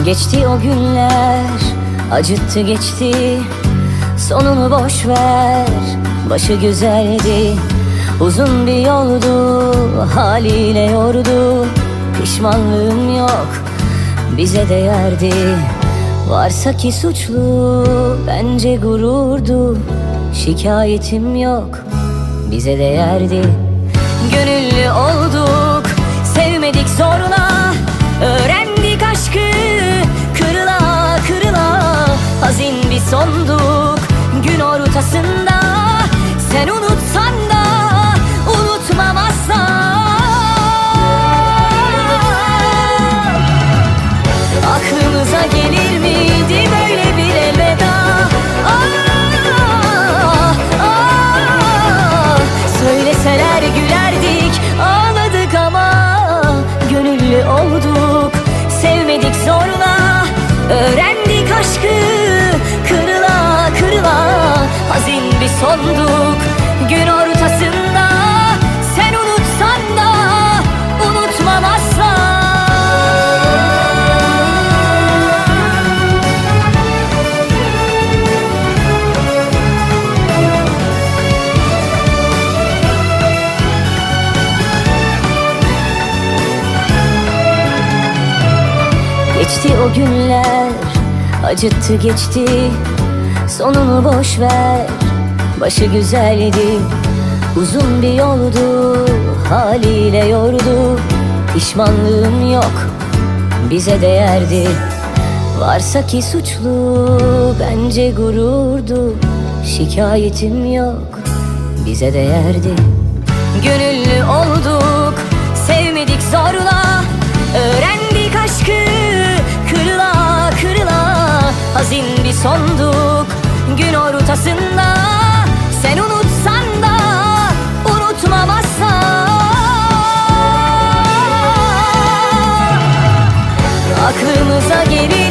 Geçti o günler Acıttı geçti. Sonunu boş ver Başı güzeldi. Uzun bir yoldu Haliyle yordu. Pişmanlığım yok Bize değerdi. Varsa ki suçlu Bence gururdu. Şikayetim yok Bize değerdi. Gönüllü olduk Gün ortasında Sen unutsan da Unutmam asla Aklımıza gelir miydi böyle bir elveda? Ah, ah, Söyleseler gülerdik ağladık ama Gönüllü olduk Geçti o günler Acıttı geçti. Sonunu boş ver Başı güzeldi. Uzun bir yoldu Haliyle yordu. Pişmanlığım yok Bize değerdi. Varsa ki suçlu Bence gururdu. Şikayetim yok Bize değerdi. Gönüllü olduk Hepimizin bir sonduk gün ortasında. Sen unutsan da unutmam Aklımıza gelir